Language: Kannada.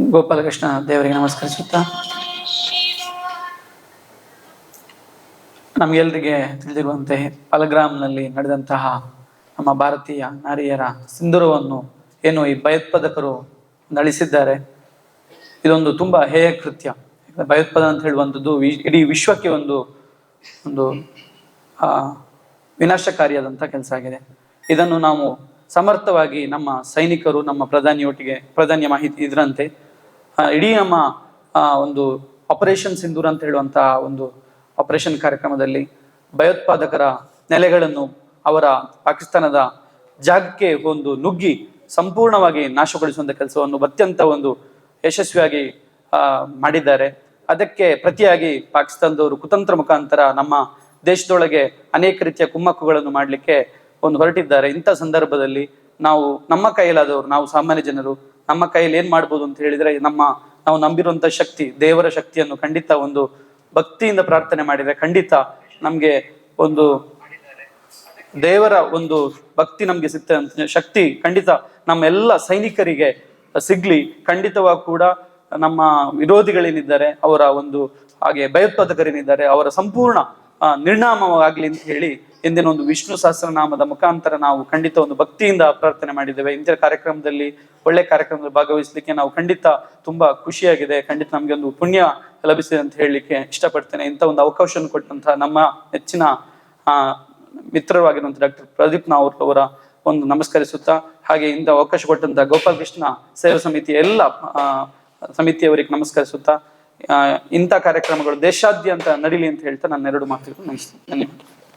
ಗೋಪಾಲಕೃಷ್ಣ ದೇವರಿಗೆ ನಮಸ್ಕರಿಸುತ್ತಾ. ನಮಗೆಲ್ಲರಿಗೆ ತಿಳಿದಿರುವಂತೆ ಪಲಗ್ರಾಮ್ನಲ್ಲಿ ನಡೆದಂತಹ ನಮ್ಮ ಭಾರತೀಯ ನಾರಿಯರ ಸಿಂಧೂರವನ್ನು ಏನು ಈ ಭಯೋತ್ಪಾದಕರು ನಡೆಸಿದ್ದಾರೆ ಇದೊಂದು ತುಂಬ ಹೇಯ ಕೃತ್ಯ. ಭಯೋತ್ಪಾದನೆ ಅಂತ ಹೇಳುವಂಥದ್ದು ಇಡೀ ವಿಶ್ವಕ್ಕೆ ಒಂದು ಒಂದು ವಿನಾಶಕಾರಿಯಾದಂಥ ಕೆಲಸ ಆಗಿದೆ. ಇದನ್ನು ನಾವು ಸಮರ್ಥವಾಗಿ ನಮ್ಮ ಸೈನಿಕರು, ನಮ್ಮ ಪ್ರಧಾನಿಯೊಟ್ಟಿಗೆ, ಪ್ರಧಾನಿಯ ಮಾಹಿತಿ ಇದರಂತೆ ಇಡೀ ನಮ್ಮ ಒಂದು ಆಪರೇಷನ್ ಸಿಂಧೂರ್ ಅಂತ ಹೇಳುವಂತಹ ಒಂದು ಆಪರೇಷನ್ ಕಾರ್ಯಕ್ರಮದಲ್ಲಿ ಭಯೋತ್ಪಾದಕರ ನೆಲೆಗಳನ್ನು ಅವರ ಪಾಕಿಸ್ತಾನದ ಜಾಗಕ್ಕೆ ಒಂದು ನುಗ್ಗಿ ಸಂಪೂರ್ಣವಾಗಿ ನಾಶಗೊಳಿಸುವಂತ ಕೆಲಸವನ್ನು ಅತ್ಯಂತ ಒಂದು ಯಶಸ್ವಿಯಾಗಿ ಮಾಡಿದ್ದಾರೆ. ಅದಕ್ಕೆ ಪ್ರತಿಯಾಗಿ ಪಾಕಿಸ್ತಾನದವರು ಕುತಂತ್ರ ಮುಖಾಂತರ ನಮ್ಮ ದೇಶದೊಳಗೆ ಅನೇಕ ರೀತಿಯ ಕುಮ್ಮಕ್ಕುಗಳನ್ನು ಮಾಡಲಿಕ್ಕೆ ಒಂದು ಹೊರಟಿದ್ದಾರೆ. ಇಂಥ ಸಂದರ್ಭದಲ್ಲಿ ನಾವು ನಮ್ಮ ಕೈಲಾದವರು ನಾವು ಸಾಮಾನ್ಯ ಜನರು ನಮ್ಮ ಕೈಯಲ್ಲಿ ಏನ್ ಮಾಡ್ಬೋದು ಅಂತ ಹೇಳಿದ್ರೆ ನಮ್ಮ, ನಾವು ನಂಬಿರುವಂತ ಶಕ್ತಿ, ದೇವರ ಶಕ್ತಿಯನ್ನು ಖಂಡಿತ ಒಂದು ಭಕ್ತಿಯಿಂದ ಪ್ರಾರ್ಥನೆ ಮಾಡಿದ್ರೆ ಖಂಡಿತ ನಮ್ಗೆ ಒಂದು ದೇವರ ಒಂದು ಭಕ್ತಿ ನಮ್ಗೆ ಸಿಗ್ತದೆ ಶಕ್ತಿ ಖಂಡಿತ ನಮ್ಮೆಲ್ಲ ಸೈನಿಕರಿಗೆ ಸಿಗ್ಲಿ. ಖಂಡಿತವಾಗ ಕೂಡ ನಮ್ಮ ವಿರೋಧಿಗಳೇನಿದ್ದಾರೆ, ಅವರ ಒಂದು ಹಾಗೆ ಭಯೋತ್ಪಾದಕರೇನಿದ್ದಾರೆ, ಅವರ ಸಂಪೂರ್ಣ ನಿರ್ಣಾಮವಾಗ್ಲಿ ಅಂತ ಹೇಳಿ ಇಂದಿನ ಒಂದು ವಿಷ್ಣು ಸಹಸ್ರನಾಮದ ಮುಖಾಂತರ ನಾವು ಖಂಡಿತ ಒಂದು ಭಕ್ತಿಯಿಂದ ಪ್ರಾರ್ಥನೆ ಮಾಡಿದ್ದೇವೆ. ಇಂದಿನ ಕಾರ್ಯಕ್ರಮದಲ್ಲಿ ಒಳ್ಳೆ ಕಾರ್ಯಕ್ರಮದಲ್ಲಿ ಭಾಗವಹಿಸಲಿಕ್ಕೆ ನಾವು ಖಂಡಿತ ತುಂಬಾ ಖುಷಿಯಾಗಿದೆ. ಖಂಡಿತ ನಮ್ಗೆ ಒಂದು ಪುಣ್ಯ ಲಭಿಸಿದೆ ಅಂತ ಹೇಳಲಿಕ್ಕೆ ಇಷ್ಟಪಡ್ತೇನೆ. ಇಂಥ ಒಂದು ಅವಕಾಶವನ್ನು ಕೊಟ್ಟಂತಹ ನಮ್ಮ ನೆಚ್ಚಿನ, ಆ ಮಿತ್ರವಾಗಿರುವಂತಹ ಡಾಕ್ಟರ್ ಪ್ರದೀಪ್ ನಾವ್ರ ಅವರ ಒಂದು ನಮಸ್ಕರಿಸುತ್ತಾ, ಹಾಗೆ ಇಂದ ಅವಕಾಶ ಕೊಟ್ಟಂತ ಗೋಪಾಲ್ ಕೃಷ್ಣ ಸೇವಾ ಸಮಿತಿಯ ಎಲ್ಲ ಸಮಿತಿಯವರಿಗೆ ನಮಸ್ಕರಿಸುತ್ತಾ ಇಂಥ ಕಾರ್ಯಕ್ರಮಗಳು ದೇಶಾದ್ಯಂತ ನಡೀಲಿ ಅಂತ ಹೇಳ್ತಾ ನನ್ನ ಎರಡು ಮಾತುಗಳು ನಮಸ್ತೆ ಧನ್ಯವಾದ.